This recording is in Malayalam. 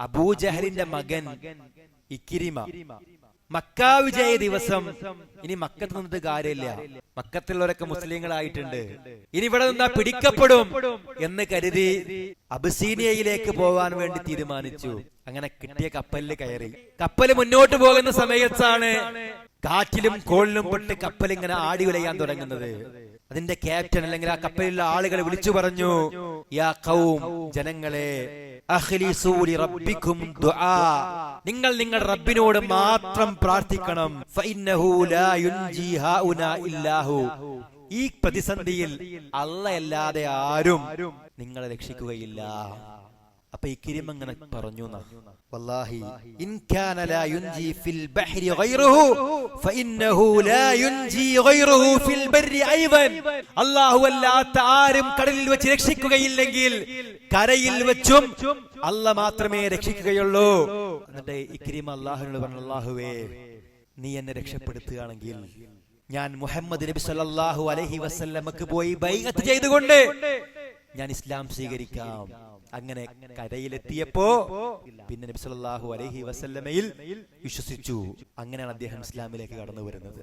അബൂജഹലിന്റെ മകൻ ഇക്കിരിമ. മക്ക വിജയ ദിവസം. ഇനി മക്കത്ത് നിന്നിട്ട് കാര്യമില്ല. മക്കത്തുള്ളവരൊക്കെ മുസ്ലിങ്ങളായിട്ടുണ്ട്. ഇനി ഇവിടെ നിന്നാ പിടിക്കപ്പെടും എന്ന് കരുതി അബസീനിയയിലേക്ക് പോവാൻ വേണ്ടി തീരുമാനിച്ചു. അങ്ങനെ കിട്ടിയ കപ്പലിൽ കയറി. കപ്പൽ മുന്നോട്ട് പോകുന്ന സമയത്താണ് കാറ്റിലും കോളിലും പെട്ട് കപ്പൽ ഇങ്ങനെ ആടി ഉലയാൻ തുടങ്ങുന്നത്. അതിന്റെ ക്യാപ്റ്റൻ അല്ലെങ്കിൽ ആ കപ്പലിലുള്ള ആളുകളെ വിളിച്ചു പറഞ്ഞു യാ ഖൗം ജനങ്ങളെ നിങ്ങൾ നിങ്ങളുടെ റബ്ബിനോട് മാത്രം പ്രാർത്ഥിക്കണം. ഈ പ്രതിസന്ധിയിൽ അല്ലാതെ ആരും നിങ്ങളെ രക്ഷിക്കുകയില്ല. അപ്പൊ ഈ കിരിം അങ്ങനെ പറഞ്ഞു. വല്ലാഹി. ഇൻ കാന ലാ യുൻജി ഫിൽ ബഹ്രി ഗൈറുഹു. ഫഇന്നഹു ലാ യുൻജി ഗൈറുഹു ഫിൽ ബർരി ഐവൻ. അല്ലാഹു അല്ലാത്ത ആരും കടലിൽ വെച്ച് രക്ഷിക്കുകയില്ലെങ്കിൽ കരയിൽ വെച്ചും അല്ല മാത്രമേ രക്ഷിക്കുകയുള്ളൂ. എന്നിട്ട് ഇക്രീം അള്ളാഹുവിനോട് പറഞ്ഞു അള്ളാഹുവേ നീ എന്നെ രക്ഷപ്പെടുത്തുകയാണെങ്കിൽ ഞാൻ മുഹമ്മദ് നബി സല്ലല്ലാഹു അലൈഹി വസല്ലമക്ക് പോയി ബൈഅത്ത് ചെയ്തുകൊണ്ട് ഞാൻ ഇസ്ലാം സ്വീകരിക്കാം. അങ്ങനെ കരയിലെത്തിയപ്പോ പിന്നെ നബി അലഹി അലൈഹി വസല്ലമയിൽ വിശ്വസിച്ചു. അങ്ങനെയാണ് അദ്ദേഹം ഇസ്ലാമിലേക്ക് കടന്നു വരുന്നത്.